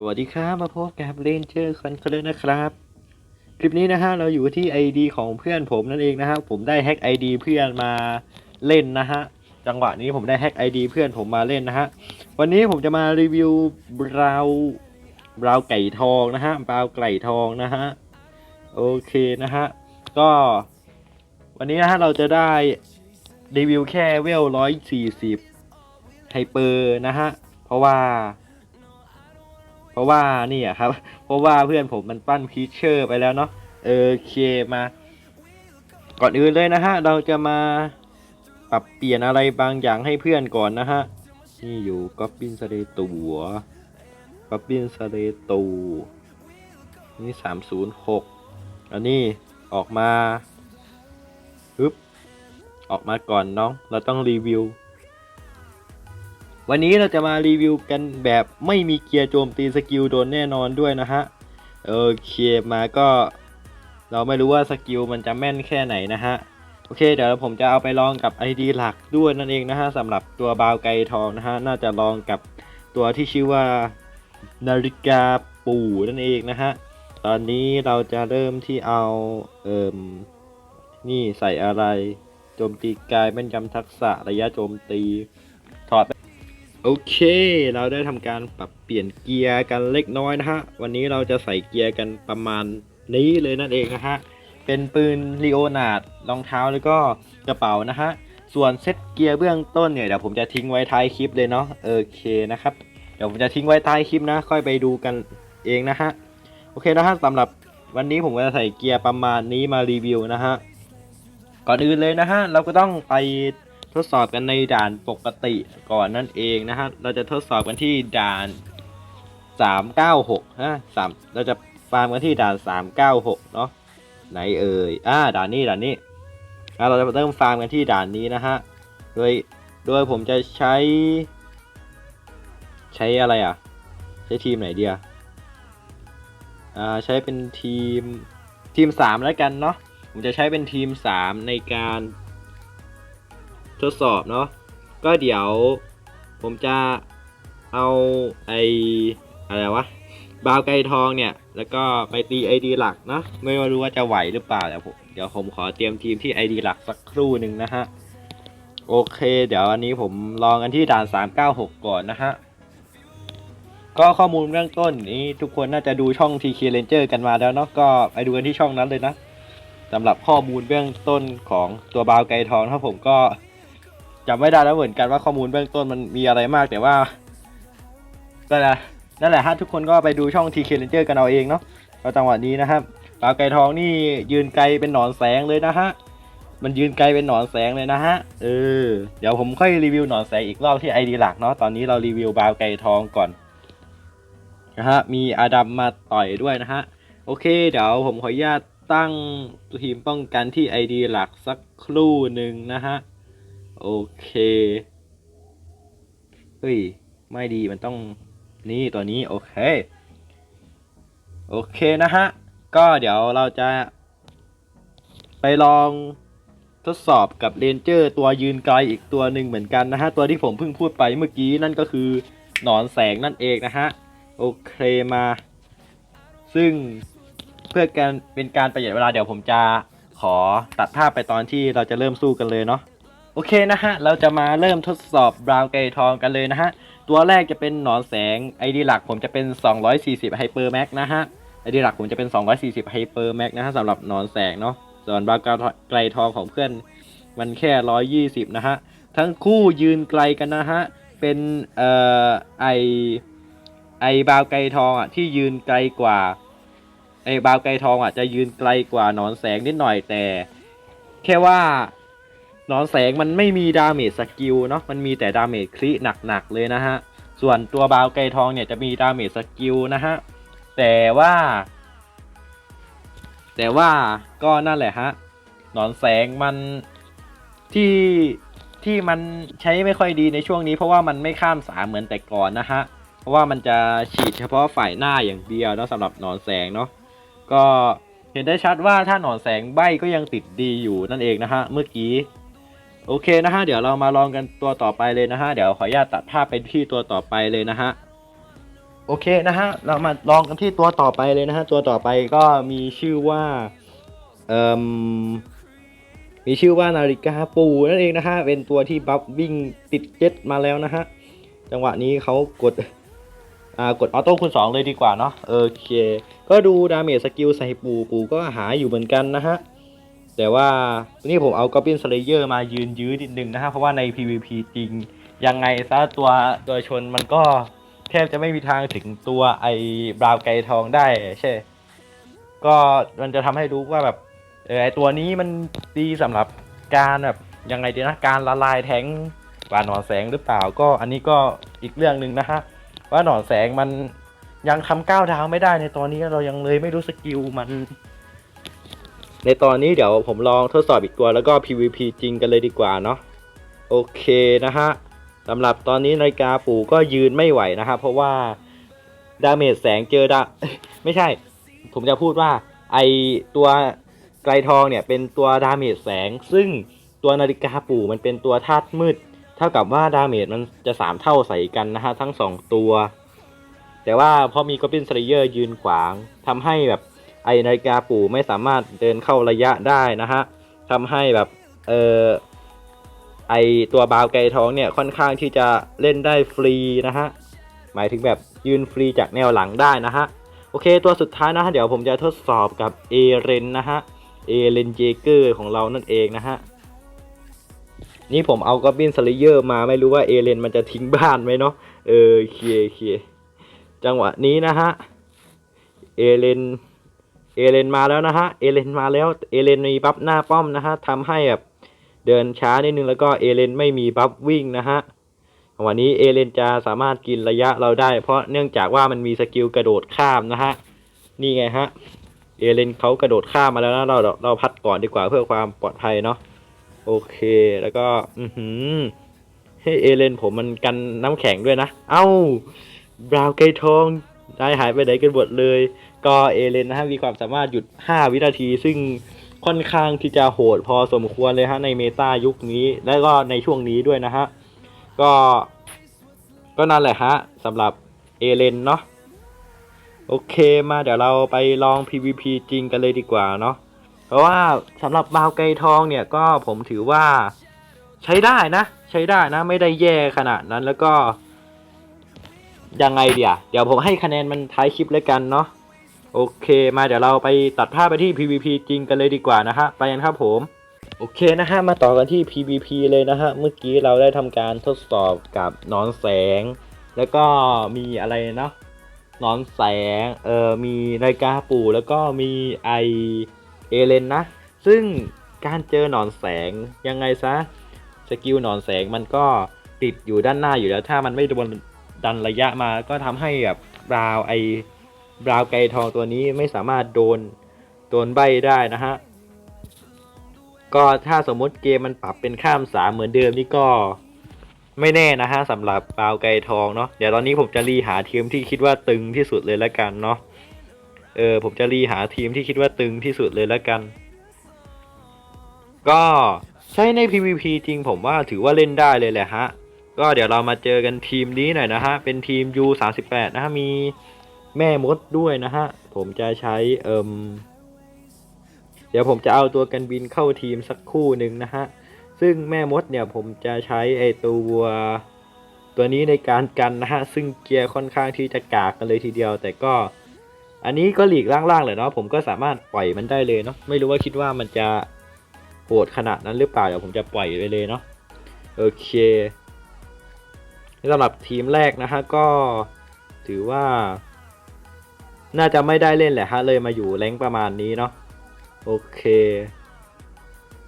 สวัสดีครับ มาพบกับเรนเจอร์คอนเคอร์นะครับ คลิปนี้นะฮะเราอยู่ที่ ID ของเพื่อนผมนั่นเองนะฮะผมได้แฮ็ก ID เพื่อนมาเล่นนะฮะจังหวะนี้ผมได้แฮ็ก ID เพื่อนผมมาเล่นนะฮะวันนี้ผมจะมารีวิวบราวบราวไก่ทองนะฮะบราวไก่ทองนะฮะโอเคนะฮะก็วันนี้นะฮะเราจะได้รีวิวแค่เวลร้อยสี่สิบไฮเปอร์นะฮะเพราะว่า เพราะว่านี่อะครับ เพราะว่าเพื่อนผมมันปั้นพีเชอร์ไปแล้วเนาะเออเคมา ก่อนอื่นเลยนะฮะ เราจะมาปรับเปลี่ยนอะไรบางอย่างให้เพื่อนก่อนนะฮะ นี่อยู่ก๊อปปิ้นสเลตัวก๊อปปิ้นสเลตูนี่สามศูนย์หกอันนี้ออกมาฮึบออกมาก่อนน้อง เราต้องรีวิว วันนี้เราจะมารีวิวกันแบบไม่มีเกียร์โจมตีสกิลโดนแน่นอนด้วยนะฮะโอเคมาก็ เราไม่รู้ว่าสกิลมันจะแม่นแค่ไหนนะฮะโอเคเดี๋ยวผมจะเอาไปลองกับ ID หลักด้วยนั่นเองนะฮะสำหรับตัวบาวไกทองนะฮะน่าจะลองกับตัวที่ชื่อว่านาฬิกาปู่นั่นเองนะฮะตอนนี้เราจะเริ่มที่เอาเอ่มนี่ใส่อะไร โจมตีกายแม่นยำทักษะระยะโจมตีถอด โอเค เราได้ทำการปรับเปลี่ยนเกียร์กันเล็กน้อยนะฮะ วันนี้เราจะใส่เกียร์กันประมาณนี้เลยนั่นเองนะฮะ เป็นปืนลีโอนาร์ดรองเท้าแล้วก็กระเป๋านะฮะ ส่วนเซตเกียร์เบื้องต้นเนี่ยเดี๋ยวผมจะทิ้งไว้ท้ายคลิปเลยเนาะ โอเคนะครับ เดี๋ยวผมจะทิ้งไว้ท้ายคลิปนะ ค่อยไปดูกันเองนะฮะ โอเคนะฮะสำหรับวันนี้ผมก็จะใส่เกียร์ประมาณนี้มารีวิวนะฮะ ก่อนอื่นเลยนะฮะ เราก็ต้องไป ทดสอบกันในด่านปกติก่อนนั่นเองนะฮะ เราจะทดสอบกันที่ด่าน 396ฮะสามเราจะฟาร์มกันที่ด่าน 396 เนาะไหนเอ่ยอ่าด่านนี้ด่านนี้อ่าเราจะเริ่มฟาร์มกันที่ด่านนี้นะฮะ โดย โดยผมจะใช้ ใช้อะไรอะ ใช้ทีมไหนเดียอ่าใช้เป็นทีมทีม 3 แล้วกันเนาะ ผมจะใช้เป็นทีม 3 ในการ ทดสอบเนาะก็เดี๋ยวผมจะเอาไออะไรวะบาวไกทองเนี่ย แล้วก็ไปตีไอดีหลักนะไม่รู้ว่าจะไหวหรือเปล่าเดี๋ยวผมเดี๋ยวผมขอเตรียมทีมที่ไอดีหลักสักครู่หนึ่งนะฮะ โอเค เดี๋ยวอันนี้ผมลองกันที่ด่าน 396 ก่อนนะฮะ ก็ข้อมูลเบื้องต้นนี้ทุกคนน่าจะดูช่อง TK Ranger กันมาแล้วเนาะก็ไปดูกันที่ช่องนั้นเลยนะสำหรับข้อมูลเบื้องต้นของตัวบาวไกทองนะครับผมก็ จำไม่ได้แล้วเหมือนกันว่าข้อมูลเบื้องต้นมันมีอะไรมากแต่ว่านั่นแหละนั่นแหละฮะทุกคนก็ไปดูช่อง TK Ranger กันเอาเองเนาะก็จังหวะนี้นะครับบาวไก่ทองนี่ยืนไกลเป็นหนอนแสงเลยนะฮะมันยืนไกลเป็นหนอนแสงเลยนะฮะเออเดี๋ยวผมค่อยรีวิวหนอนแสงอีกรอบที่ไอดีหลักเนาะตอนนี้เรารีวิวบาวไก่ทองก่อนนะฮะมีอาดัมมาต่อยด้วยนะฮะโอเค เดี๋ยวผมขออนุญาตตั้งทีมป้องกันที่ไอดีหลักสักครู่หนึ่งนะฮะ โอเค เฮ้ย ไม่ดีมันต้องนี่ตัวนี้ โอเค โอเคนะฮะ ก็เดี๋ยวเราจะ ไปลองทดสอบกับเรนเจอร์ตัวยืนไกลอีกตัวหนึ่งเหมือนกันนะฮะ ตัวที่ผมเพิ่งพูดไปเมื่อกี้นั่นก็คือหนอนแสงนั่นเองนะฮะ โอเคมา ซึ่งเพื่อการเป็นการประหยัดเวลาเดี๋ยวผมจะขอตัดภาพไปตอนที่เราจะเริ่มสู้กันเลยเนาะ โอเคนะฮะ เราจะมาเริ่มทดสอบบราวน์ไกทองกันเลยนะฮะ ตัวแรกจะเป็นหนอนแสง ID หลักผมจะเป็น 240 Hyper Max นะฮะ ID หลักผมจะเป็น 240 Hyper Max นะฮะสำหรับหนอนแสงเนาะ ส่วนบาวไกลทองของเพื่อนมันแค่ร้อยยี่สิบนะฮะ ทั้งคู่ยืนไกลกันนะฮะ เป็นเอ่อไอไอบาวไกลทองอะที่ยืนไกลกว่าไอบาวไกลทองอะจะยืนไกลกว่าหนอนแสงนิดหน่อยแต่ แค่ว่า หนอนแสงมันไม่มีดาเมจสกิลเนาะมันมีแต่ดาเมจคริหนักๆเลยนะฮะ ส่วนตัวบาวไกทองเนี่ยจะมีดาเมจสกิลนะฮะ แต่ว่า แต่ว่าก็นั่นแหละฮะหนอนแสงมันที่ที่มันใช้ไม่ค่อยดีในช่วงนี้เพราะว่ามันไม่ข้ามสามเหมือนแต่ก่อนนะฮะ เพราะว่ามันจะฉีดเฉพาะฝ่ายหน้าอย่างเดียวเนาะสำหรับหนอนแสงเนาะก็เห็นได้ชัดว่าถ้าหนอนแสงใบก็ยังติดดีอยู่นั่นเองนะฮะเมื่อกี้ โอเคนะฮะเดี๋ยวเรามาลองกันตัวต่อไปเลยนะฮะเดี๋ยวขออนุญาตตัดภาพไปที่ตัวต่อไปเลยนะฮะโอเคนะฮะเรามาลองกันที่ตัวต่อไปเลยนะฮะตัวต่อไปก็มีชื่อว่าเอ่มมีชื่อว่านาฬิกาปูนั่นเองนะฮะเป็นตัวที่บัฟวิ่งติดเจ็ตมาแล้วนะฮะจังหวะนี้เขากดอ่ากดออโต้คูณสองเลยดีกว่าเนาะโอเค ก็ดูดาเมจสกิลใส่ปูปูก็หาอยู่เหมือนกันนะฮะ แต่ว่านี่ผมเอาก o บ l ินสเลเยอร์มายืนยื้อนิดนึงนะฮะเพราะว่าใน PVP จริง ยังไงซะตัวตัวชนมันก็แทบจะไม่มีทางถึงตัวไอ้บราวน์ไกทองได้ใช่ ก็มันจะทำให้รู้ว่าแบบเออไอตัวนี้มันดีสำหรับการแบบยังไงดีนะการละลายแทงกว่าหนอนแสงหรือเปล่าก็อันนี้ก็อีกเรื่องหนึ่งนะฮะว่าหนอนแสงมันยังทำก้าวดาวไม่ได้ในตอนนี้เรายังเลยไม่รู้สกิลมัน ในตอนนี้เดี๋ยวผมลองทดสอบอีกตัวแล้วก็ PVP จริงกันเลยดีกว่าเนาะโอเคนะฮะสำหรับตอนนี้นาฬิกาปู่ก็ยืนไม่ไหวนะครับเพราะว่าดาเมจแสงเจอดาไม่ใช่ ผมจะพูดว่าไอตัวไกรทองเนี่ยเป็นตัวดาเมจแสง ซึ่งตัวนาฬิกาปู่มันเป็นตัวธาตุมืด เท่ากับว่าดาเมจมันจะสามเท่าใส่กันนะฮะทั้งสองตัว แต่ว่าพอมีก o บ l ินสเลเยอร์ยืนขวางทำให้แบบ ไอนาฬิกาปู่ไม่สามารถเดินเข้าระยะได้นะฮะทำให้แบบเออไอตัวบาวไกรทองเนี่ยค่อนข้างที่จะเล่นได้ฟรีนะฮะหมายถึงแบบยืนฟรีจากแนวหลังได้นะฮะโอเคตัวสุดท้ายนะฮะเดี๋ยวผมจะทดสอบกับเอเรนนะฮะเอเรนเจเกอร์ของเรานั่นเองนะฮะนี่ผมเอาก o บ l ินสเลเยอร์มาไม่รู้ว่าเอเรนมันจะทิ้งบ้านไหมเนาะเออเคเคจังหวะนี้นะฮะเอเลน เอเลนมาแล้วนะฮะ เอเลนมาแล้ว เอเลนมีบัฟหน้าป้อมนะฮะทำให้แบบเดินช้านิดนึงแล้วก็เอเลนไม่มีบัฟวิ่งนะฮะวันนี้เอเลนจะสามารถกินระยะเราได้ เพราะเนื่องจากว่ามันมีสกิลกระโดดข้ามนะฮะ นี่ไงฮะ เอเลนเขากระโดดข้ามมาแล้วนะเราเราเราพัดก่อนดีกว่าเพื่อความปลอดภัยเนาะ โอเคแล้วก็ อือหือให้เอเลนผมมันกันน้ำแข็งด้วยนะ เอ้า บราวไกทองได้หายไปไหนกันหมดเลย ก็เอเลนนะฮะมีความสามารถหยุด 5 วินาที ซึ่งค่อนข้างที่จะโหดพอสมควรเลยฮะในเมตายุคนี้ และก็ในช่วงนี้ด้วยนะฮะ ก็ ก็นั่นแหละฮะสำหรับเอเลนเนาะโอเคมาเดี๋ยวเราไปลอง PVP จริงกันเลยดีกว่าเนาะเพราะว่าสำหรับบาวไกทองเนี่ยก็ผมถือว่าใช้ได้นะ ใช้ได้นะ ไม่ได้แย่ขนาดนั้นแล้วก็ ยังไงเดี๋ยวเดี๋ยวผมให้คะแนนมันท้ายคลิปแล้วกันเนาะ โอเคมาเดี๋ยวเราไปตัดภาพไปที่ PVP จริงกันเลยดีกว่านะฮะไปกันครับผมโอเคนะฮะมาต่อกันที่ PVP เลยนะฮะเมื่อกี้เราได้ทำการทดสอบกับนอนแสง แล้วก็มีอะไรเนาะนอนแสงเออมีนาฬิกาปู่แล้วก็มีไอเอเลนนะ ซึ่งการเจอหนอนแสงยังไงซะสกิลหนอนแสงมันก็ติดอยู่ด้านหน้าอยู่แล้ว ถ้ามันไม่โดนดันระยะมาก็ทำให้แบบราวไอ บราวไกทองตัวนี้ไม่สามารถโดนโดนใบได้นะฮะ ก็ถ้าสมมติเกมมันปรับเป็นข้ามสามเหมือนเดิมนี่ก็ไม่แน่นะฮะสำหรับบาวไกทองเนาะเดี๋ยวตอนนี้ผมจะรีหาทีมที่คิดว่าตึงที่สุดเลยละกันเนาะเออผมจะรีหาทีมที่คิดว่าตึงที่สุดเลยละกัน ก็ใช้ใน PVP จริงผมว่าถือว่าเล่นได้เลยแหละฮะ ก็เดี๋ยวเรามาเจอกันทีมนี้หน่อยนะฮะ เป็นทีม U38 นะฮะ มี แม่มดด้วยนะฮะ ผมจะใช้เอิมเดี๋ยวผมจะเอาตัวกันบินเข้าทีมสักคู่หนึ่งนะฮะ ซึ่งแม่มดเนี่ยผมจะใช้ไอตัวตัวนี้ในการกันนะฮะ ซึ่งเกียร์ค่อนข้างที่จะกากกันเลยทีเดียว แต่ก็ อันนี้ก็หลีกล่างๆเลยเนาะ ผมก็สามารถปล่อยมันได้เลยเนาะ ไม่รู้ว่าคิดว่ามันจะโหดขนาดนั้นหรือเปล่า เดี๋ยวผมจะปล่อยไปเลยเนาะ โอเคสำหรับทีมแรกนะฮะก็ถือว่า น่าจะไม่ได้เล่นแหละฮะเลยมาอยู่แรงประมาณนี้เนาะโอเค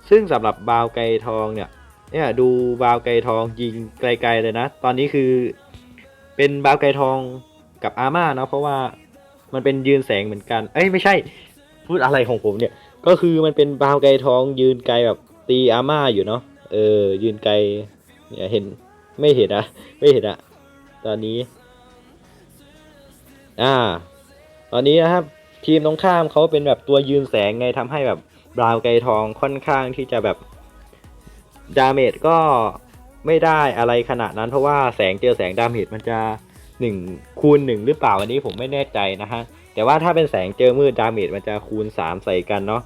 ซึ่งสำหรับบาวไกทองเนี่ยเนี่ยดูบาวไกทองยิงไกลๆเลยนะ ตอนนี้คือเป็นบาวไกทองกับอาม่าเนาะเพราะว่ามันเป็นยืนแสงเหมือนกัน เอ้ยไม่ใช่ พูดอะไรของผมเนี่ย ก็คือมันเป็นบาวไกทองยืนไกลแบบตีอาม่าอยู่เนาะเออ ยืนไกลเนี่ยเห็นไม่เห็นอะไม่เห็นอะตอนนี้ อ่า ตอนนี้นะครับทีมตรงข้ามเขาเป็นแบบตัวยืนแสงไงทำให้แบบบราวไกทองค่อนข้างที่จะแบบดาเมจก็ไม่ได้อะไรขนาดนั้นเพราะว่าแสงเจอแสงดาเมจมันจะหนึ่งคูณหนึ่งหรือเปล่าอันนี้ผมไม่แน่ใจนะฮะแต่ว่าถ้าเป็นแสงเจอมืดดาเมจมันจะคูณ 3 ใส่กันเนาะ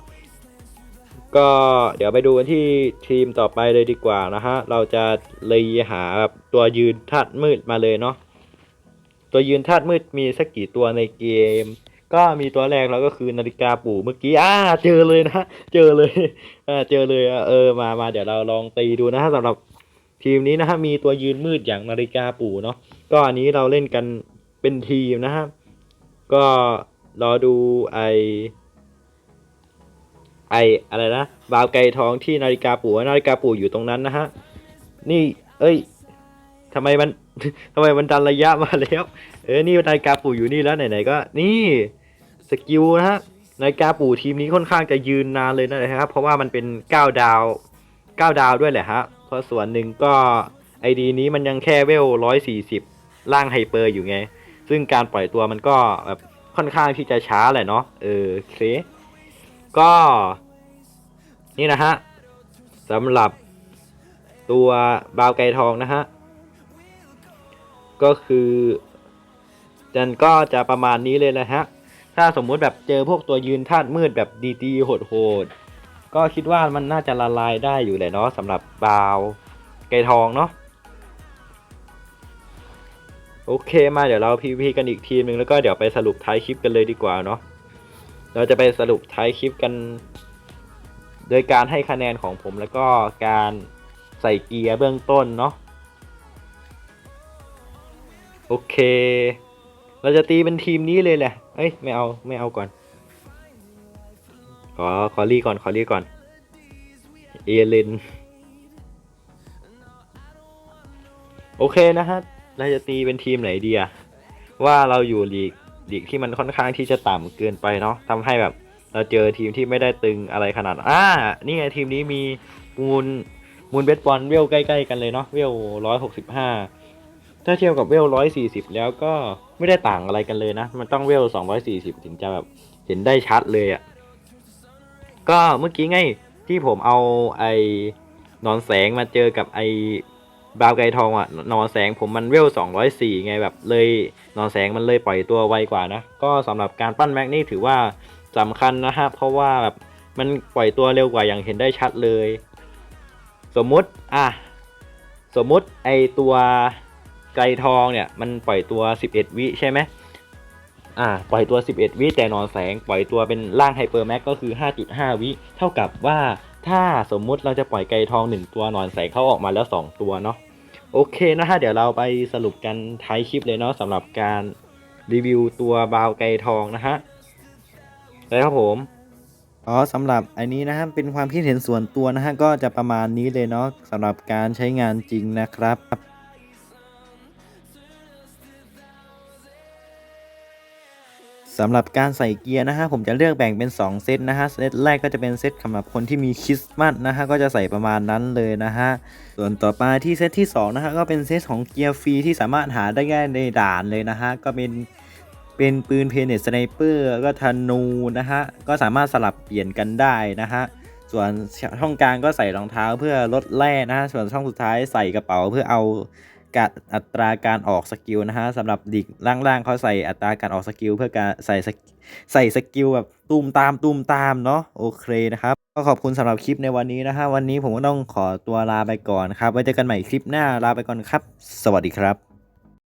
ก็เดี๋ยวไปดูกันที่ทีมต่อไปเลยดีกว่านะฮะเราจะเลยหาแบบตัวยืนธาตุมืดมาเลยเนาะ ตัวยืนธาตุมืดมีสักกี่ตัวในเกม ก็มีตัวแรกแล้วก็คือนาฬิกาปู่เมื่อกี้อ่าเจอเลยนะเจอเลยอ่าเจอเลยเออมามาเดี๋ยวเราลองตีดูนะฮะสำหรับทีมนี้นะฮะมีตัวยืนมืดอย่างนาฬิกาปู่เนาะก็อันนี้เราเล่นกันเป็นทีมนะฮะก็รอดูไอไออะไรนะบาวไก่ทองที่นาฬิกาปู่นาฬิกาปู่อยู่ตรงนั้นนะฮะนี่ เอ้ย ทำไมมันทำไมมันดันระยะมาแล้ว เออ นี่นาฬิกาปู่อยู่นี่แล้วไหนๆก็ นี่สกิลนะฮะนาฬิกาปู่ทีมนี้ค่อนข้างจะยืนนานเลยนะครับ เพราะว่ามันเป็น 9 ดาว 9 ดาวด้วยแหละฮะ เพราะส่วนหนึ่งก็ไอดีนี้มันยังแค่เวล 140 ล่างไฮเปอร์อยู่ไง ซึ่งการปล่อยตัวมันก็แบบค่อนข้างที่จะช้าแหละเนาะ เออเคก็ นี่นะฮะสำหรับตัวบาวไกทองนะฮะ ก็คือจันก็จะประมาณนี้เลยนะฮะ ถ้าสมมุติแบบเจอพวกตัวยืนธาตุมืดแบบดีๆโหดๆ ก็คิดว่ามันน่าจะละลายได้อยู่เลยเนาะสำหรับบาวไก่ทองเนาะโอเคมาเดี๋ยวเราพีพีกันอีกทีมหนึ่งแล้วก็เดี๋ยวไปสรุปท้ายคลิปกันเลยดีกว่าเนาะเราจะไปสรุปท้ายคลิปกัน โดยการให้คะแนนของผมแล้วก็การใส่เกียร์เบื้องต้นเนาะ โอเค เราจะตีเป็นทีมนี้เลยแหละ เอ้ยไม่เอาไม่เอาก่อน ขอขอรีก่อนขอรีก่อน เอเลนโอเคนะฮะ เราจะตีเป็นทีมไหนดีอะว่าเราอยู่ลีกลีกที่มันค่อนข้างที่จะต่ำเกินไปเนาะทำให้แบบ เราเจอทีมที่ไม่ได้ตึงอะไรขนาด อ่า นี่ไงทีมนี้มีมูลมูลเบสบอลเวลใกล้ ๆ กันเลยเนาะเวลร้อยหกสิบห้า ถ้าเทียบกับเวลร้อยสี่สิบแล้วก็ไม่ได้ต่างอะไรกันเลยนะ มันต้องเวลสองร้อยสี่สิบถึงจะแบบเห็นได้ชัดเลยอะ่ะ ก็เมื่อกี้ไงที่ผมเอาไอ้นอนแสงมาเจอกับไอ้บาวไกทองอะ่ะนอนแสงผมมันเวลสองร้อยสี่ไงแบบเลยนอนแสงมันเลยปล่อยตัวไวกว่านะ ก็สำหรับการปั้นแม็กนี่ถือว่าสำคัญนะฮะเพราะว่าแบบมันปล่อยตัวเร็วกว่าอย่างเห็นได้ชัดเลย สมมุติอะสมมุติไอตัว ไกรทองเนี่ยมันปล่อยตัว 11 วิใช่ไหมอ่าปล่อยตัว 11 วิแต่นอนแสงปล่อยตัวเป็นร่างไฮเปอร์แม็กก็คือ 5.5 วิเท่ากับว่าถ้าสมมุติเราจะปล่อยไกรทอง 1 ตัวนอนแสงเข้าออกมาแล้ว 2 ตัวเนาะโอเคนะฮะเดี๋ยวเราไปสรุปกันท้ายคลิปเลยเนาะสำหรับการรีวิวตัวบาวไกรทองนะฮะไปครับผมอ๋อสำหรับอันนี้นะครับเป็นความคิดเห็นส่วนตัวนะฮะก็จะประมาณนี้เลยเนาะสำหรับการใช้งานจริงนะครับ สำหรับการใส่เกียร์นะฮะผมจะเลือกแบ่งเป็น 2 เซตนะฮะเซตแรกก็จะเป็นเซตสำหรับคนที่มีคริสต์มาสนะฮะก็จะใส่ประมาณนั้นเลยนะฮะส่วนต่อไปที่เซตที่2นะฮะก็เป็นเซตของเกียร์ฟรีที่สามารถหาได้ง่ายในด่านเลยนะฮะก็เป็นเป็นปืนเพเนตสไนเปอร์ก็ธนูนะฮะก็สามารถสลับเปลี่ยนกันได้นะฮะส่วนช่องกลางก็ใส่รองเท้าเพื่อลดแร่นะฮะส่วนช่องสุดท้ายใส่กระเป๋าเพื่อเอา การอัตราการออกสกิลนะฮะสำหรับดิกล่างๆเขาใส่อัตราการออกสกิลเพื่อการใส่สใส่สกิลแบบตูมตามตูมตามเนาะโอเคนะครับก็ขอบคุณสำหรับคลิปในวันนี้นะฮะวันนี้ผมก็ต้องขอตัวลาไปก่อนครับไว้เจอกันใหม่คลิปหน้าลาไปก่อนครับ สวัสดีครับ